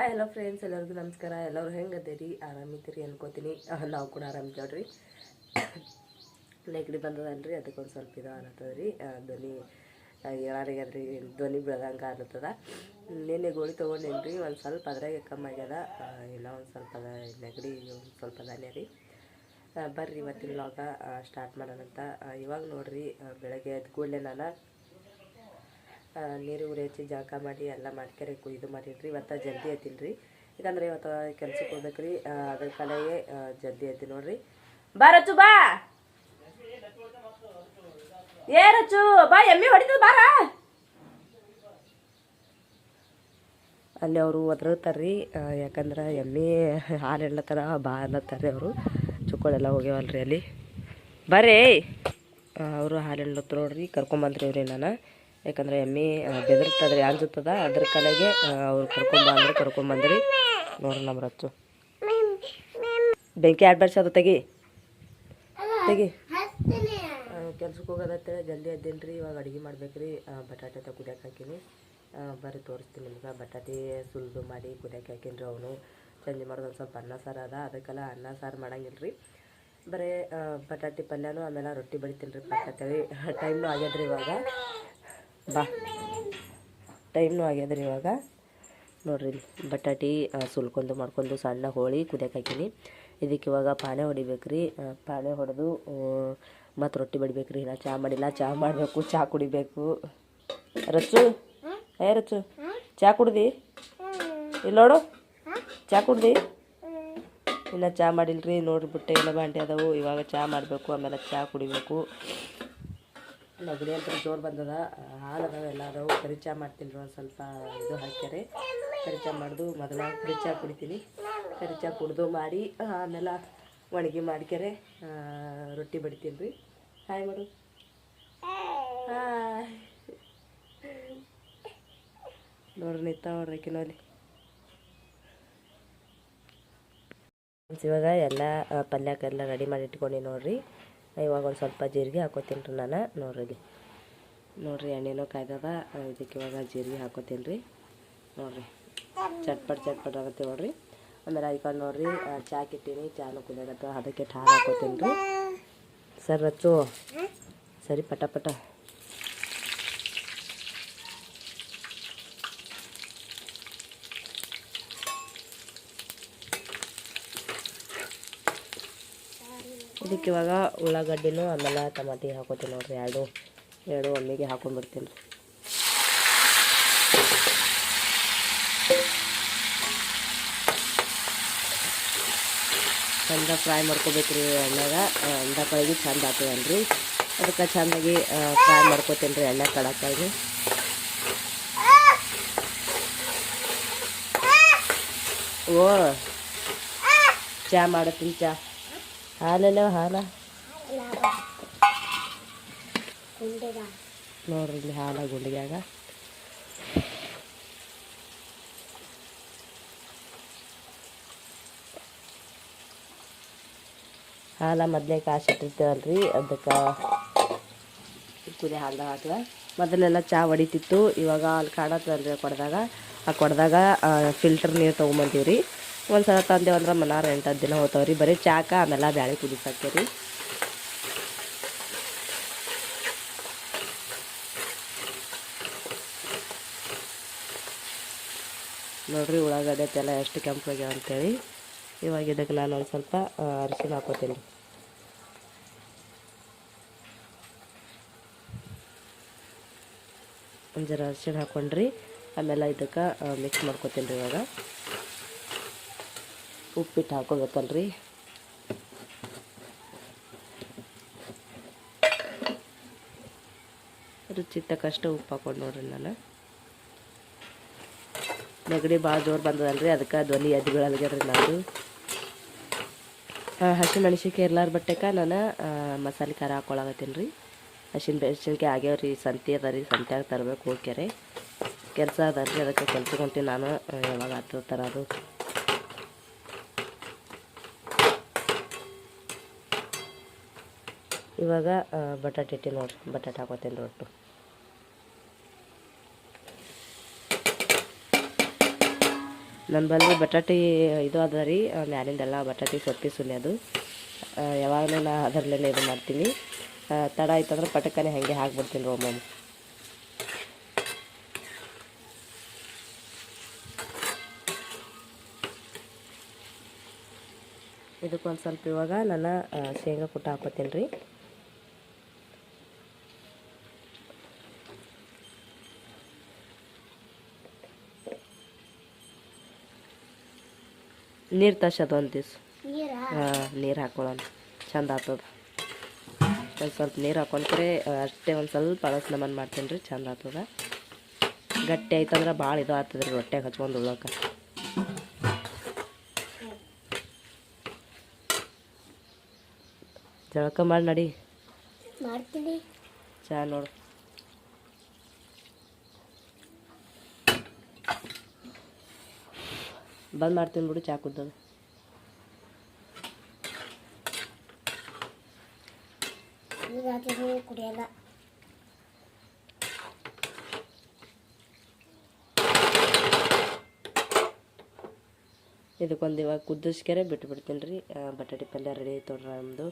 Hi hello friends ಎಲ್ಲರಿಗೂ ನಮಸ್ಕಾರ. ಎಲ್ಲರೂ ಹೆಂಗದ್ದೀರಿ ಆರಾಮಿದ್ದೀರಿ ಅನ್ಕೋತೀನಿ. ನಾವು ಕೂಡ ಆರಾಮಿದ್ದೇವ್ರಿ ನೆಗಡಿ ಬಂದದಲ್ರಿ, ಅದಕ್ಕೆ ಒಂದು ಸ್ವಲ್ಪ ಇದು ಅನ್ನತ್ತದ ರೀ ಧ್ವನಿ ಯಾರಿಗಾದ್ರಿ ಧ್ವನಿ ಬೆಳೆದಂಗೆ ಅನ್ನತ್ತದ ನಿನ್ನೆ ಗೋಳಿ ತೊಗೊಂಡೇನ್ರಿ, ಒಂದು ಸ್ವಲ್ಪ ಅದ್ರಾಗೆ ಕಮ್ಮಿ ಆಗ್ಯದ. ಇಲ್ಲ, ಒಂದು ಸ್ವಲ್ಪ ಅದ ನೆಗಡಿ, ಒಂದು ಸ್ವಲ್ಪ ಅದಾನೆ ರೀ. ಬರ್ರಿ ಇವತ್ತಿನ ಲಾಗ ಸ್ಟಾರ್ಟ್ ಮಾಡೋಣಂತ. ಇವಾಗ ನೋಡ್ರಿ ಬೆಳಗ್ಗೆ ಎದ್ದು ಕೂಡಲೇ ನಾನು ನೀರು ಉರಿ ಹಚ್ಚಿ ಜಳಕ ಮಾಡಿ, ಎಲ್ಲ ಮಾಡ್ಕೊರಿ ಇದು ಮಾಡಿದ್ರಿ ಇವತ್ತು ಜಲ್ದಿ ಐತಿಲ್ರಿ ಯಾಕಂದ್ರೆ ಇವತ್ತು ಕೆಲ್ಸಕ್ಕೆ ಹೋಗ್ಬೇಕು ರೀ ಅದ್ರ ಕಲೆಯೇ ಜಲ್ದಿ ಐತಿ ನೋಡ್ರಿ. ಬಾ ರಚು ಬಾ. ಏ ರಚು ಬಾ, ಎಮ್ಮೆ ಹೊಡಿತದ, ಬಾರ. ಅಲ್ಲಿ ಅವರು ಒದ್ರತಾರ್ರಿ. ಯಾಕಂದ್ರೆ ಎಮ್ಮೆ ಹಾಲು ಎಳ್ಳತ್ತಾರ ಬಾ ಅನ್ನತ್ತಾರ್ರಿ ಅವರು. ಚುಕ್ಕಳೆಲ್ಲ ಹೋಗ್ಯಾವಲ್ರಿ ಅಲ್ಲಿ. ಬರ್ರಿ. ಅವರು ಹಾಲು ಎಳ್ಳತ್ರ ನೋಡ್ರಿ, ಕರ್ಕೊಂಬಂದ್ರಿ ಅವ್ರಿ ನಾನು ಯಾಕಂದ್ರೆ ಎಮ್ಮೆ ಬೆದರ್ತದ್ರಿ ಅನ್ಸುತ್ತದ ಅದ್ರ ಕಲೆಗೆ ಅವ್ರು ಕರ್ಕೊಂಬಂದ್ರೆ ಕರ್ಕೊಂಬಂದ್ರಿ ನೋಡ್ರಿ ನಮ್ಮ ರಚ್ಚು ಬೆಂಕಿ ಆಡ್ ಅದು, ತೆಗಿ. ತೆಗಿ. ಕೆಲ್ಸಕ್ಕೆ ಹೋಗೋದತ್ತೆ ಜಲ್ದಿ ಎದ್ದೇನ್ರಿ ರೀ ಇವಾಗ ಅಡುಗೆ ಮಾಡ್ಬೇಕ್ರಿ. ಬಟಾಟೆ ತಗ ಕುದಿಯಕ್ಕೆ ಹಾಕಿನಿ. ಬರೀ ತೋರಿಸ್ತೀನಿ ನಿಮ್ಗೆ. ಬಟಾಟೆ ಸುಲಿದು ಮಾಡಿ ಕುದಿಯಕ್ಕೆ ಹಾಕೀನಿ ರೀ ಅವನು. ಸಂಜೆ ಮಾಡೋದು ಒಂದು ಸ್ವಲ್ಪ ಅನ್ನ ಸಾರು ಅದ. ಅದಕ್ಕೆಲ್ಲ ಅನ್ನ ಸಾರು ಮಾಡಂಗಿಲ್ಲ ರೀ ಬರೀ ಬಟಾಟೆ ಪಲ್ಯನೂ ಆಮೇಲೆ ರೊಟ್ಟಿ ಬಡಿತೀನಿ ರೀ ಪಟ್ಟ ಟೈಮ್ನು ಆಗ್ಯದ್ರಿ ಇವಾಗ. ಬಾ. ಟೈಮ್ನು ಆಗ್ಯದ್ರಿ ಇವಾಗ. ನೋಡ್ರಿ ಬಟಾಟಿ ಸುಲ್ಕೊಂಡು ಮಾಡ್ಕೊಂಡು ಸಣ್ಣ ಹೋಳಿ ಕುದಿಯಕ್ಕೆ ಹಾಕೀನಿ. ಇದಕ್ಕೆ ಇವಾಗ ಪಾನೆ ಹೊಡಿಬೇಕು ರೀ ಪಾನೆ ಹೊಡೆದು ಮತ್ತು ರೊಟ್ಟಿ ಬಡಿಬೇಕು ರೀ ನಾ ಚಹಾ ಮಾಡಿಲ್ಲ. ಚಹಾ ಮಾಡಬೇಕು ಚಹಾ ಕುಡಿಬೇಕು. ರಚ್ಚು? ಏ ರಚು ಚಹಾ ಕುಡ್ದಿ? ಇಲ್ಲ ನೋಡು. ಚಹಾ ಕುಡ್ದಿ? ಇನ್ನು ಚಹಾ ಮಾಡಿಲ್ರಿ. ನೋಡ್ರಿ ಬಿಟ್ಟೆ ಎಲ್ಲ ಬಾಂಡೆ ಅದಾವು. ಇವಾಗ ಚಹಾ ಮಾಡಬೇಕು, ಆಮೇಲೆ ಚಹಾ ಕುಡಿಬೇಕು. ನೆಗಡಿ ಅಂತ ಜೋರು ಬಂದದ. ಹಾಲು ಅದಾವೆ ಎಲ್ಲ ಅದಾವು. ಪರಿಚಯ ಮಾಡ್ತೀನಿ ಒಂದು ಸ್ವಲ್ಪ ಇದು ಹಾಕ್ಯಾರೆ. ಪರಿಚಯ ಮಾಡಿದು ಮೊದಲ ಪರಿಚಯ ಕುಡಿತೀನಿ. ಪರಿಚಯ ಕುಡ್ದು ಮಾಡಿ, ಆಮೇಲೆ ಒಣಗಿ ಮಾಡ್ಕ್ಯಾರೆ. ರೊಟ್ಟಿ ಬಡಿತೀನಿ ರೀ. ಹಾಯ್ ಮಾಡು. ನೋಡ್ರಿ ನಿಂತ ನೋಡ್ರಿ ಇವಾಗ ಎಲ್ಲ ಪಲ್ಯಕ್ಕೆ ಪಲ್ಯಕ್ಕೆಲ್ಲ ರೆಡಿ ಮಾಡಿ ಇಟ್ಕೊಂಡು ನೋಡ್ರಿ. ಇವಾಗ ಒಂದು ಸ್ವಲ್ಪ ಜೀರಿಗೆ ಹಾಕೋತೀನಿ ರೀ ನಾನು, ನೋಡ್ರಿ. ನೋಡಿರಿ ಎಣ್ಣೆನೂ ಕಾಯ್ದದ, ಇದಕ್ಕೆ ಇವಾಗ ಜೀರಿಗೆ ಹಾಕೋತೀನಿ ರೀ ನೋಡ್ರಿ. ಚಟ್ಪಟ್ ಚಟ್ಪಟ್ ಆಗುತ್ತೆ ನೋಡ್ರಿ. ಆಮೇಲೆ ಅದಕ್ಕೆ ನೋಡ್ರಿ ಚಹಾ ಕಿಟ್ಟೀನಿ, ಚಾನು ಕುದಿಯಾಗತ್ತ ಅದಕ್ಕೆ ಹಾಲು ಹಾಕೋತೀನಿ ರೀ ಸರ್ ರಚ್ಚು, ಸರಿ ಪಟ ಪಟ. ಇದಕ್ಕೆ ಇವಾಗ ಉಳ್ಳಾಗಡ್ಡಿನೂ, ಆಮೇಲೆ ಟಮಾಟಿ ಹಾಕೋತೀನಿ ನೋಡಿರಿ, ಎರಡು ಎರಡು ಒಮ್ಮೆಗೆ ಹಾಕೊಂಡ್ಬಿಡ್ತೀನಿ ರೀ ಚಂದ ಫ್ರೈ ಮಾಡ್ಕೋಬೇಕ್ರಿ ಎಣ್ಣೆಗ. ಅಂದ ಕಡೆಗೆ ಚಂದ ಆಗ್ತದಲ್ರಿ ಅದಕ್ಕೆ ಚೆಂದಾಗಿ ಫ್ರೈ ಮಾಡ್ಕೋತೀನಿ ರೀ ಎಣ್ಣೆ ಕಡಕ್ಕಾಗಿ ಓ, ಚಾ ಮಾಡತ್ತೀನಿ, ಚಾ. ಹಾಲೆಲ್ಲ, ಹಾಲ. ನೋಡ್ರಿ ಇಲ್ಲಿ ಹಾಲ ಗುಂಡಿಗ್ಯಾಗ. ಹಾಲ ಮೊದಲೇ ಕಾಸಿಟ್ಟಿರ್ತೇವಲ್ರಿ ಅದಕ್ಕೆ ಕುದಿ ಹಾಲ್ದಾಗ ಹಾಕ್ದ. ಮೊದಲೆಲ್ಲ ಚಾ ಹೊಡಿತಿತ್ತು, ಇವಾಗ ಅಲ್ಲಿ ಕಾಣತ್ತಲ್ರಿ ಕೊಡ್ದಾಗ. ಆ ಕೊಡ್ದಾಗ ಫಿಲ್ಟರ್ ನೀರು ತೊಗೊಂಬಂತೀವಿ ರೀ ಒಂದು ಸಲ ತಂದೇವು ಅಂದ್ರೆ ಮನಾರ ಎಂಟು ದಿನ ಹೋಗ್ತಾವೆ ರೀ ಬರೀ ಚಾಕ, ಆಮೇಲೆ ಬ್ಯಾಳೆ ಕುದಿಸಾಕ್ತೀವಿ ರೀ. ನೋಡ್ರಿ, ಉಳ್ಳಾಗಡ್ಡೆ ಎಲ್ಲ ಎಷ್ಟು ಕೆಂಪಾಗ್ಯಾವ ಅಂತೇಳಿ. ಇವಾಗ ಇದಕ್ಕೆ ನಾನು ಒಂದು ಸ್ವಲ್ಪ ಅರಿಶಿನ ಹಾಕೋತೀನಿ ಜರ ಅರಿಶಿನ ಹಾಕೊಂಡ್ರಿ. ಆಮೇಲೆ ಇದಕ್ಕೆ ಮಿಕ್ಸ್ ಮಾಡ್ಕೋತೀನಿ ರೀ ಇವಾಗ. ಉಪ್ಪಿಟ್ಟು ಹಾಕೋಬೇಕಲ್ರಿ. ರುಚಿ ತಕ್ಕಷ್ಟು ಉಪ್ಪು ಹಾಕೊಂಡು ನೋಡ್ರಿ ನಾನು. ನೆಗಡಿ ಭಾಳ ಜೋರು ಬಂದದಲ್ರಿ, ಅದಕ್ಕೆ ಧ್ವನಿ ಎದ್ದು ಬೀಳಲ್ಗ್ರಿ ನಾನು ಹಸಿ ಮೆಣಸಿನ್ಕಾಯಿ ಇರ್ಲಾರ ಬಟ್ಟೆಕ ನಾನು ಮಸಾಲೆ ಖಾರ ಹಾಕೊಳಗತ್ತೀನಿ ರೀ. ಹಸಿನ ಮೆಣಸಿನ್ಕಾಯಿ ಆಗ್ಯಾವ್ರಿ, ಸಂತೆ ಅದ ರೀ, ಸಂತ್ಯಾಗ ತರಬೇಕು ಹೋಗ್ಯಾರೆ ಕೆಲಸ ಅದ ರೀ, ಅದಕ್ಕೆ ಕೆಲಸ ನಾನು ಯಾವಾಗ ಹತ್ತಿರ ಥರ ಇವಾಗ ಬಟಾಟೆ ಇಟ್ಟಿ ನೋಡ್ರಿ ಬಟಾಟೆ ಹಾಕೋತೇನೆ ನೋಡ್ರಿ ಒಟ್ಟು ನನ್ನ ಬಲ್ಲಿ ಬಟಾಟೆ ಇದು ಅದ ರೀ ಮ್ಯಾಲಿಂದೆಲ್ಲ ಬಟಾಟೆ, ಸೊಪ್ಪಿ ಸುಲಿ ಅದು. ಯಾವಾಗಲೂ ನಾ ಅದರಲ್ಲೇ ಇದು ಮಾಡ್ತೀನಿ. ತಡ ಆಯ್ತಂದ್ರೆ ಪಟಕನೆ ಹಾಗೆ ಹಾಕ್ಬಿಡ್ತೀನಿ ರೀ ಇದಕ್ಕೊಂದು ಸ್ವಲ್ಪ ಇವಾಗ ನಾನು ಶೇಂಗಾ ಪುಟ್ಟ ಹಾಕೋತೀನಿ ರೀ ನೀರು ತರ್ಸೋದು ಒಂದು ದಿವ್ಸ. ಹಾಂ ನೀರು ಹಾಕೊಳ್ಳೋಣ ಚಂದ ಆಗ್ತದ ಒಂದು ಸ್ವಲ್ಪ ನೀರು ಹಾಕೊಂಡ್ರೆ ಅಷ್ಟೇ ಒಂದು ಸ್ವಲ್ಪ ಅಳಸ್ ನಮನ್ ಮಾಡ್ತೀನಿ ರೀ ಚಂದ ಆತದ. ಗಟ್ಟಿ ಆಯ್ತಂದ್ರೆ ಭಾಳ ಇದು ಆಗ್ತದೆ ರೀ ರೊಟ್ಯಾಗ ಹಚ್ಕೊಂಡು ಉಳ್ಳೋಕೆ ಜಳಕ ಮಾಡಿ ನಡಿ. ಮಾಡ್ತೀನಿ. ಚಾ ನೋಡು. ಬಂದ್ ಮಾಡ್ತೀನಿ ಬಿಡು ಚಾ ಕುದ್ದದು ಇದಾದ್ರೂ ಕುಡಿಯಲ್ಲ. ಇದಕ್ಕೊಂದು ಇವಾಗ ಕುದಿಸ್ಕೆರೆ ಬಿಟ್ಟು ಬಿಡ್ತೀನಿ ರೀ. ಬಟಾಟಿ ಪಲ್ಯ ರೆಡಿ ಆಯ್ತು ನಮ್ಮದು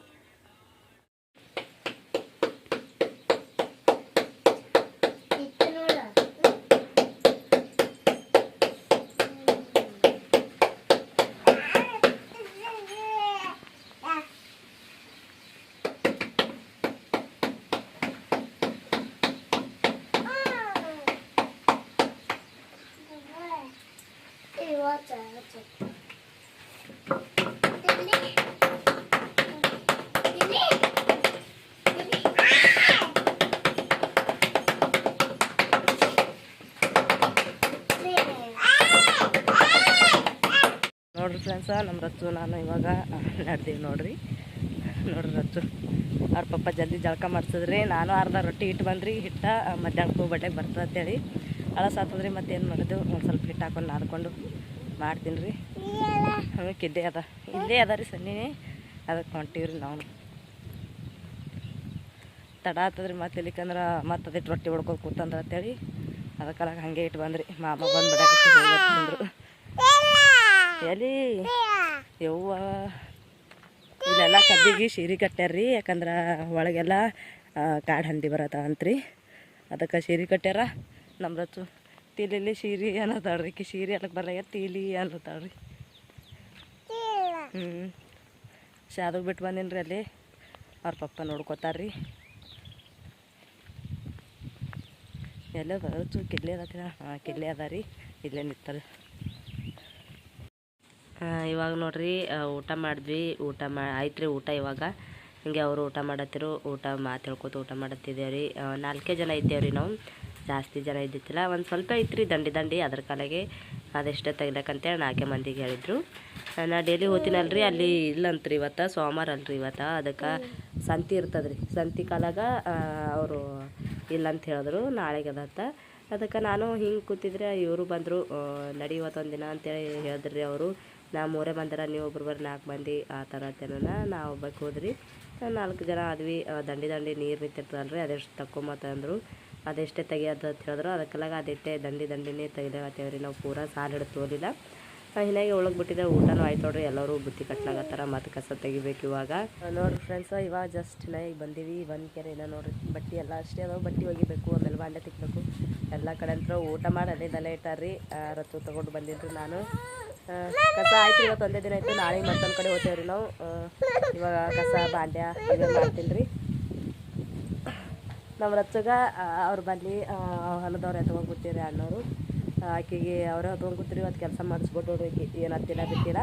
ಇತ್ತು ನೋಡು ಇವತ್ತು ತಿನ್ನಿ ತಿನ್ನಿ ನೋಡ್ರಿ ಫ್ರೆಂಡ್ಸ ನಮ್ಮ ರಚ್ಚು ನಾನು ಇವಾಗ ನಡೆದೀವಿ ನೋಡ್ರಿ. ನೋಡ್ರಿ ರಚ್ಚು ಅವ್ರ ಪಪ್ಪ ಜಲ್ದಿ ಜಳಕ ಮಾಡ್ಸಿದ್ರಿ. ನಾನು ಅರ್ಧ ರೊಟ್ಟಿ ಇಟ್ಟು ಬಂದ್ರಿ, ಹಿಟ್ಟ ಮಧ್ಯಾಹ್ನಕ್ಕೂ ಬಟ್ಟೆಗೆ ಬರ್ತದೆ ಅಂತೇಳಿ. ಅಳಸಾತದ್ರಿ ಮತ್ತೇನು ಮಾಡೋದು? ಒಂದು ಸ್ವಲ್ಪ ಹಿಟ್ಟು ಹಾಕೊಂಡು ನಾದ್ಕೊಂಡು. ಮಾಡ್ತೀನಿ ರೀ ಅದಕ್ಕೆ ಇದ್ದೇ ಅದ. ಇಲ್ಲೇ ಅದ ರೀ ಸನ್ನಿನೇ. ಅದಕ್ಕೆ ಹೊಂಟೀವಿ ರೀ ನಾವು. ತಡ ಆತದ್ರಿ ಮತ್ತೆ ಇಲ್ಲಿಕಂದ್ರೆ ಮತ್ತೆ ಅದಿಟ್ಟು ರೊಟ್ಟಿ ಹೊಡ್ಕೊಂಡು ಕೂತಂದ್ರೆ ಅಂತೇಳಿ ಅದಕ್ಕೆಲ್ಲ ಹಂಗೆ ಇಟ್ಟು ಬಂದ್ರಿ. ಮಾಮ ಬಂದು ಎಲ್ಲಿ? ಯವ್ವ. ಇಲ್ಲೆಲ್ಲ ಕಬ್ಬಿಗೆ ಸೀರೆ ಕಟ್ಟ್ಯಾರ್ರಿ. ಯಾಕಂದ್ರೆ ಒಳಗೆಲ್ಲ ಕಾಡು ಹಂದಿ ಬರತ್ತ ಅಂತ್ರಿ ಅದಕ್ಕೆ ಸೀರೆ ಕಟ್ಟ್ಯಾರ. ನಮ್ಮ ರಚ್ಚು ತೀಲಿಲಿ ಶೀರಿ ಅನ್ನತಾಳ್ರಿ ಈಕಿ ಶೀರಿ ಅಲ್ಲಕ್ಕೆ ಬರಲಾಗ ತೀಲಿ ಅನ್ನತಾಳ್ರಿ ಹ್ಞೂ ಶಾದಕ್ಕೆ ಬಿಟ್ಟು ಬಂದೀನಿ ರೀ ಅಲ್ಲಿ. ಅವ್ರ ಪಪ್ಪ ನೋಡ್ಕೋತಾರ್ರಿ. ಎಲ್ಲದ ರಚ್ಚು ಕಿಡ್ಲಿ ಅದ ಹಾಂ ಕಿಡ್ಲಿ ಅದ ರೀ. ಇಲ್ಲೇ ನಿಂತಾರೆ ಇವಾಗ ನೋಡ್ರಿ ಊಟ ಮಾಡಿದ್ವಿ. ಊಟ ಮಾ ಆಯ್ತು ರೀ ಊಟ ಇವಾಗ. ಹಿಂಗೆ ಅವರು ಊಟ ಮಾಡತ್ತಿರು. ಊಟ ಮಾತು ಹೇಳ್ಕೊತ ಊಟ ಮಾಡತ್ತಿದ್ದೇವೆ ರೀ ನಾಲ್ಕೇ ಜನ ಇದ್ದೇವೆ ರೀ ನಾವು. ಜಾಸ್ತಿ ಜನ ಇದ್ದಿತ್ತಿಲ್ಲ ಒಂದು ಸ್ವಲ್ಪ ಇತ್ತು ದಂಡಿ ದಂಡಿ ಅದ್ರ ಕಾಲಾಗೆ ಅದೆಷ್ಟೇ ತೆಗ್ಲಕ್ಕಂತೇಳಿ ನಾಲ್ಕೇ ಮಂದಿಗೆ ಹೇಳಿದ್ರು. ನಾ ಡೈಲಿ ಹೋತಿನಲ್ರಿ, ಅಲ್ಲಿ ಇಲ್ಲಂತ್ರಿ ಇವತ್ತು, ಸೋಮವಾರ ಅಲ್ರಿ ಇವತ್ತು. ಅದಕ್ಕೆ ಸಂತಿ ಇರ್ತದ್ರಿ. ಸಂತಿ ಕಾಲಾಗ ಅವರು ಇಲ್ಲಂತ ಹೇಳಿದ್ರು, ನಾಳೆಗೆ ಅದತ್ತ ಅದಕ್ಕೆ ನಾನು ಹಿಂಗೆ ಕೂತಿದ್ರೆ ಇವರು ಬಂದರು ನಡಿ ಇವತ್ತೊಂದು ದಿನ ಅಂತೇಳಿ ಹೇಳಿದ್ರಿ ಅವರು. ನಾ ಮೂರೇ ಬಂದಾರ ನೀವು ಬರ್ರಿ, ನಾಲ್ಕು ಮಂದಿ ಆ ಥರ ಅಂತೇನ ನಾ ಒಬ್ಬಕ್ಕೆ ಹೋದ್ರಿ. ನಾಲ್ಕು ಜನ ಆದ್ವಿ. ದಂಡಿ ದಂಡಿ ನೀರು ನಿಂತಿರ್ತದಲ್ರಿ ಅದೆಷ್ಟು ತಕ್ಕೊಂಬತ್ತಂದ್ರು. ಅದೆಷ್ಟೇ ತೆಗಿಯೋದು ಅಂತ ಹೇಳಿದ್ರು. ಅದಕ್ಕೆಲ್ಲ ಅದೆಷ್ಟೇ ದಂಡಿ ದಂಡಿನೇ ತೆಗಿಲಾಗತ್ತೇವ್ರಿ ನಾವು ಪೂರಾ ಸಾಲು ಹಿಡಿದು ತೋಲಿಲ್ಲ. ಹೀಗಾಗಿ ಒಳಗೆ ಬಿಟ್ಟಿದೆ ಊಟನೂ ಆಯ್ತು ನೋಡ್ರಿ. ಎಲ್ಲರೂ ಬುತ್ತಿ ಕಟ್ಲಾಗತ್ತಾರ ಮತ್ತು ಕಸ ತೆಗಿಬೇಕು ಇವಾಗ. ನೋಡ್ರಿ ಫ್ರೆಂಡ್ಸ್ ಇವಾಗ ಜಸ್ಟ್ ಈಗ ಬಂದೀವಿ. ಒಂದು ಕೆರೆ ಇಲ್ಲ ನೋಡ್ರಿ. ಬಟ್ಟೆ ಎಲ್ಲ ಅಷ್ಟೇ ಅದಾವೆ. ಬಟ್ಟೆ ಒಗಿಬೇಕು ಆಮೇಲೆ ಬಾಂಡೆ ತಿಕ್ಬೇಕು. ಎಲ್ಲ ಕಡೆ ಅಂತ ಊಟ ಮಾಡಿ ಅದೇ ದಲೆ ಇಟ್ಟಾರ್ರಿ. ರತ್ತು ತಗೊಂಡು ಬಂದಿದ್ರು ನಾನು. ಕಸ ಆಯ್ತು ಇವತ್ತು ಒಂದೇ ದಿನ ಆಯ್ತು. ನಾಳೆ ಮತ್ತೊಂದು ಕಡೆ ಹೋಗ್ತೇವ್ರಿ ನಾವು. ಇವಾಗ ಕಸ, ಬಾಂಡ್ಯ ಇವೆಲ್ಲ ಮಾಡ್ತೀನಿ ರೀ ನಮ್ಮ ರಚ್ಚಗ ಅವ್ರು ಬಂದು ಹೊಲದವ್ರು ಎತ್ಕೊಂಡು ಕೂತೀರಿ ಅಣ್ಣವರು. ಆಕೆಗೆ ಅವರೇ ಹೊತ್ಕೊಂಡು ಕೂತೀರಿ ಇವತ್ತು ಕೆಲಸ ಮಾಡಿಸ್ಬಿಟ್ಟು ಆಕಿ ಏನು ಹತ್ತಿಲ್ಲ ಬಿತ್ತಿಲ್ಲ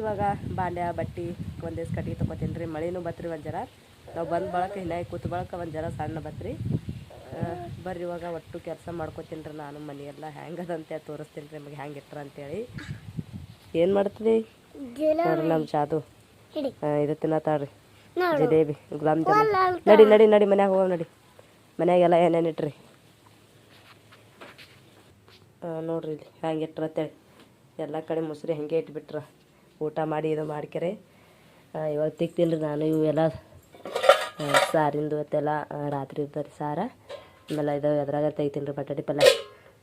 ಇವಾಗ ಬಾಂಡ್ಯ ಬಟ್ಟೆ ಒಂದು ದಿವ್ಸ ಕಟ್ಟಿಗೆ ತೊಗೊತೀನಿ ರೀ. ಮಳೆನೂ ಬತ್ರಿ ಒಂದು ಜರ ನಾವು ಬಂದು ಬಳಕ ಇಲ್ಲ ಕೂತು ಬಳಕ ಒಂದು ಜರ ಸಣ್ಣ ಬತ್ರಿ. ಬರ್ರಿ ಇವಾಗ ಒಟ್ಟು ಕೆಲಸ ಮಾಡ್ಕೊತೀನಿ ರೀ ನಾನು ಮನೆಯೆಲ್ಲ ಹೆಂಗದಂತೆ ತೋರಿಸ್ತೀನಿ ರೀ ನಿಮಗೆ ಹೆಂಗೆ ಇಟ್ರ ಅಂತೇಳಿ ಏನು ಮಾಡ್ತೀರಿ ನೋಡ್ರಿ ನಮ್ಮ ಚಾದು ಹಿಡಿ. ಇದು ತಿನ್ನತ್ತಾಳ್ರಿ ನೋಡು. ಜಿಲೇಬಿ ಗುಲಾಬ್ ಜಾಮೂನ್. ನಡಿ ನಡಿ ನಡಿ ಮನ್ಯಾಗ ಹೋಗೋಣ ನಡಿ. ಮನೆಯಾಗೆಲ್ಲ ಏನೇನು ಇಟ್ರಿ? ನೋಡ್ರಿ ಇಲ್ಲಿ ಹ್ಯಾಂಗೆ ಇಟ್ರತ್ತೇಳಿ. ಎಲ್ಲ ಕಡೆ ಮೊಸರು ಹಾಗೆ ಇಟ್ಬಿಟ್ರ. ಊಟ ಮಾಡಿ ಇದು ಮಾಡ್ಕೆರೆ. ಇವಾಗ ತಿಕ್ತಿಲ್ರಿ ನಾನು ಇವೆಲ್ಲ ಸಾರಿಂದು ಅತ್ತೆಲ್ಲ ರಾತ್ರಿ ಇರ್ತದೆ ಸಾರ. ಆಮೇಲೆ ಇದು ಎದ್ರಾಗ ತೆಗಿತೀನಿ ರೀ ಬಟಾಟೆ ಪಲ್ಯ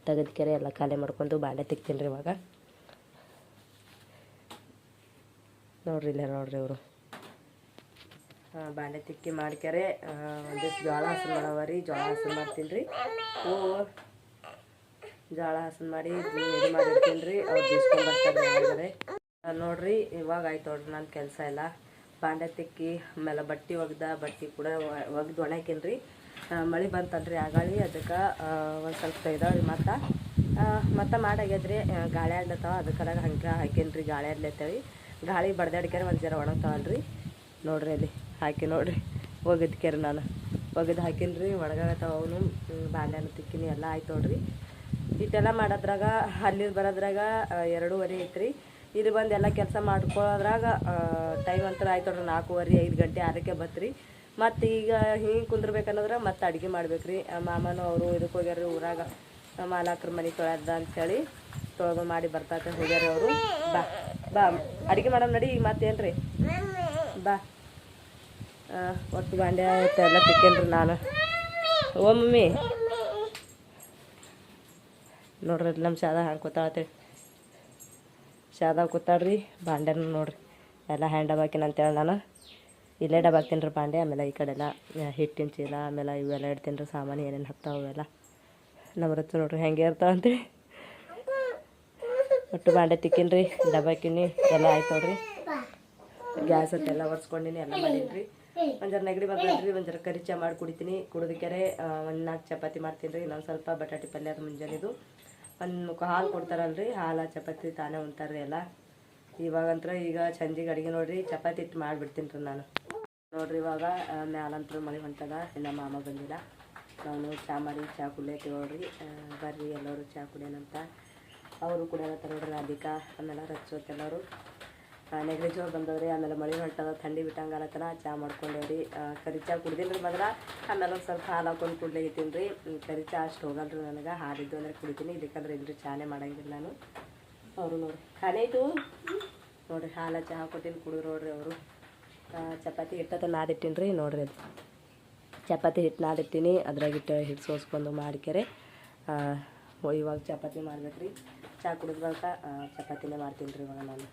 ತೆಗೆದ್ಕೆರೆ ಎಲ್ಲ ಖಾಲಿ ಮಾಡ್ಕೊಂಡು ಬಾಳೆ ತಿಕ್ತೀನಿ ರೀ ಇವಾಗ. ನೋಡ್ರಿ ಇಲ್ಲ ನೋಡ್ರಿ ಇವರು. ಬಾಂಡೆ ತಿಕ್ಕಿ ಮಾಡ್ಕ್ಯಾರೆ. ಒಂದಿಷ್ಟು ಜೋಳ ಹಸನ್ ಮಾಡವ ರೀ. ಜೋಳ ಹಸನ್ ಮಾಡ್ತೀನಿ ರೀ. ಓ ಜೋಳ ಹಸನ್ ಮಾಡಿ ಇದು ಮಾಡಿರ್ತೀನಿ ರೀ. ಅವ್ರು ಬೀಸ್ಕೊಂಡ್ ಬರ್ತಾರೆ ಹೊರಗಡೆ ನೋಡ್ರಿ, ಇವಾಗ ಆಯ್ತು ನೋಡ್ರಿ ನನ್ನ ಕೆಲಸ ಎಲ್ಲ. ಬಾಂಡೆ ತಿಕ್ಕಿ, ಆಮೇಲೆ ಬಟ್ಟೆ ಒಗ್ದ, ಬಟ್ಟೆ ಕೂಡ ಒಗ್ದು ಒಣಕಿನಿ ರೀ. ಮಳೆ ಬಂತಲ್ರಿ ಆಗಾಳಿ. ಅದಕ್ಕೆ ಒಂದು ಸ್ವಲ್ಪ ತೆಗ್ದವ್ರಿ ಮತ್ತು. ಮತ್ತು ಮಾಡಾಗ್ಯದ್ರಿ ಗಾಳಿ ಆಡ್ಲತ್ತಾವ ಅದಕ್ಕೆ ಹಂಗೆ ಹಾಕೀನಿ ರೀ ಗಾಳಿ ಆಡ್ಲತ್ತೇವೆ ಗಾಳಿ ಬಡ್ದಾಡ್ಕ್ಯಾರ ಒಂದು ಜರ ಒಣಗ್ತಾವಲ್ರಿ. ನೋಡ್ರಿ ಅಲ್ಲಿ. ಹಾಕಿ ನೋಡಿರಿ. ಒಗೆದ್ಕೆರಿ ನಾನು. ಒಗದು ಹಾಕಿನಿ ರೀ ಒಣಗಾಗತ್ತಾವ ಅವನು ಬಾಲ್ಯಾನ ತಿಕ್ಕಿನಿ, ಎಲ್ಲ ಆಯ್ತು ನೋಡ್ರಿ. ಇಷ್ಟೆಲ್ಲ ಮಾಡೋದ್ರಾಗ ಅಲ್ಲಿ ಬರೋದ್ರಾಗ ಎರಡೂವರೆ ಐತ್ರಿ. ಇದು ಬಂದು ಎಲ್ಲ ಕೆಲಸ ಮಾಡ್ಕೊಳ್ಳೋದ್ರಾಗ ಟೈಮ್ ಅಂತ ಆಯ್ತು ನೋಡ್ರಿ, ನಾಲ್ಕೂವರೆ, ಐದು ಗಂಟೆ, ಆರಕ್ಕೆ ಬತ್ರಿ. ಮತ್ತು ಈಗ ಹಿಂಗೆ ಕುಂದ್ರಬೇಕನ್ನೋದ್ರೆ ಮತ್ತೆ ಅಡುಗೆ ಮಾಡ್ಬೇಕು ರೀ ಮಾಮನು ಅವರು ಇದಕ್ಕೆ ಹೋಗ್ಯಾರ ಊರಾಗ. ಮಾಲಾಕ್ರ ಮನೆ ತೊಳೆದ ಅಂತೇಳಿ ತೊಳೆದು ಮಾಡಿ ಬರ್ತಾತೆ ಹೋಗ್ಯಾರ ಅವರು. ಬಾ ಬಾ, ಅಡುಗೆ ಮಾಡೋಣ ನಡಿ, ಈಗ ಮತ್ತೇನು ರೀ ಬಾ. ಒಟ್ಟು ಬಾಂಡೆ ಎಲ್ಲ ತಿಕ್ಕೇನ್ರಿ ನಾನು. ಓ, ಮಮ್ಮಿ. ನೋಡ್ರಿ, ನಮ್ಮ ಶಾದ ಹ್ಯಾಂಗೆ ಕೂತಾಳತ್ತೇಳಿ ಶಾದ ಕೂತಾಳ್ರಿ, ಬಾಂಡೆನ ನೋಡ್ರಿ. ಎಲ್ಲ ಹ್ಯಾಂಡ್ ಹಾಕಿನ ಅಂತೇಳಿ ನಾನು. ಇಲ್ಲೇ ಡಬಾಕ್ತೀನಿ ರೀ ಬಾಂಡೆ, ಆಮೇಲೆ ಈ ಕಡೆ ಎಲ್ಲ ಹಿಟ್ಟಿನ ಚೀಲ, ಆಮೇಲೆ ಇವೆಲ್ಲ ಇಡ್ತೀನಿ ರೀ ಸಾಮಾನು ಏನೇನು ಹಾಕ್ತಾವೆ ಅವೆಲ್ಲ. ನಮ್ಮ ರತ್ತು ನೋಡ್ರಿ ಹೆಂಗೆ ಅಂತೇಳಿ ಒಟ್ಟು ಬಾಂಡೆ ತಿಕ್ಕಿನಿ ರೀ ಡಬಾಕಿನಿ ಎಲ್ಲ ಆಯ್ತು ನೋಡ್ರಿ. ಗ್ಯಾಸ್ ಹತ್ತೆಲ್ಲ ಒರೆಸ್ಕೊಂಡಿನಿ, ಎಲ್ಲ ಮಾಡೀನಿ ರೀ ಒಂದು ಜರ ನೆಗಡಿ ಬಂದ್ರಿ ಒಂಜರ ಜರ ಕರಿ ಚಾ ಮಾಡಿ ಕುಡಿತೀನಿ ಕುಡಿದಕ್ಕೆರೆ ಒಂದು ನಾಲ್ಕು ಚಪಾತಿ ಮಾಡ್ತೀನಿ ರೀ ಇನ್ನೊಂದು ಸ್ವಲ್ಪ ಬಟಾಟಿ ಪಲ್ಯ ಅದು ಮುಂಜಾನೆದು ಒಂದು ಮುಖ ಹಾಲು ಕೊಡ್ತಾರಲ್ರಿ, ಹಾಲು ಚಪಾತಿ ತಾನೇ ಉಣ್ತಾರ್ರಿ ಎಲ್ಲ. ಇವಾಗಂತ್ರ ಈಗ ಚಂದಿಗೆ ಅಡುಗೆ ನೋಡ್ರಿ, ಚಪಾತಿ ಇಟ್ಟು ಮಾಡಿಬಿಡ್ತೀನಿ ರೀ ನಾನು. ನೋಡ್ರಿ ಇವಾಗ ಮ್ಯಾಲಂತ್ರ ಮಳೆ ಹೊಂಟದ, ಇನ್ನು ಮಾಮ ಬಂದಿಲ್ಲ. ನಾನು ಚಾ ಮಾಡಿ, ಚಾ ಕುಡಿಯಕ್ಕೆ ನೋಡ್ರಿ ಬರ್ರಿ ಎಲ್ಲರೂ ಚಾ ಕುಡಿಯೋಣಂತ ಅವರು ಕೂಡ ನೋಡ್ರಿ ರಾಧಿಕಾ, ಆಮೇಲೆ ರಚ್ಚೋತ್ ನೆಗಡಿ ಜೋರು ಬಂದವ್ರಿ, ಆಮೇಲೆ ಮಳೆ ಹೊಂಟದ ಥಂಡಿ ಬಿಟ್ಟಂಗಾಲತನ ಚಾ ಮಾಡ್ಕೊಂಡೇವ್ರಿ. ಕರಿ ಚಾ ಕುಡ್ದಿಲ್ಲ ರೀ ಆಮೇಲೆ ಒಂದು ಸ್ವಲ್ಪ ಹಾಲು ಹಾಕೊಂಡು ಕುಡ್ಲಿಕತ್ತೀನಿ ರೀ ಕರಿ ಚಾ ಅಷ್ಟು ಹೋಗಲ್ರಿ ನನಗೆ. ಹಾಲಿದ್ದು ಅಂದರೆ ಕುಡಿತೀನಿ. ಇದಕ್ಕಂದ್ರೆ ಇಲ್ರಿ ಚಾನೇ ಮಾಡಂಗಿಲ್ಲ ನಾನು. ಅವರು ನೋಡಿ ಖಾಲಿ ಆಯ್ತು? ನೋಡ್ರಿ, ಹಾಲು ಚಹಾ ಕೊಟ್ಟಿನಿ ಕುಡಿದ್ರು ನೋಡ್ರಿ ಅವರು. ಚಪಾತಿ ಹಿಟ್ಟತ್ತ ನಾದಿಟ್ಟಿನಿ ರೀ ನೋಡ್ರಿ ಅದು. ಚಪಾತಿ ಹಿಟ್ಟು ನಾದಿಟ್ಟಿನಿ ಅದ್ರಾಗ ಇಟ್ಟು ಹಿಟ್ಟು ಸೋಸ್ಕೊಂಡು ಮಾಡ್ಕೆರೆ ಇವಾಗ ಚಪಾತಿ ಮಾಡ್ಬೇಕು ರೀ ಚಹಾ ಕುಡಿದ್ಬಳಿಕ ಚಪಾತಿನೇ ಮಾಡ್ತೀನಿ ರೀ ಇವಾಗ ನಾನು.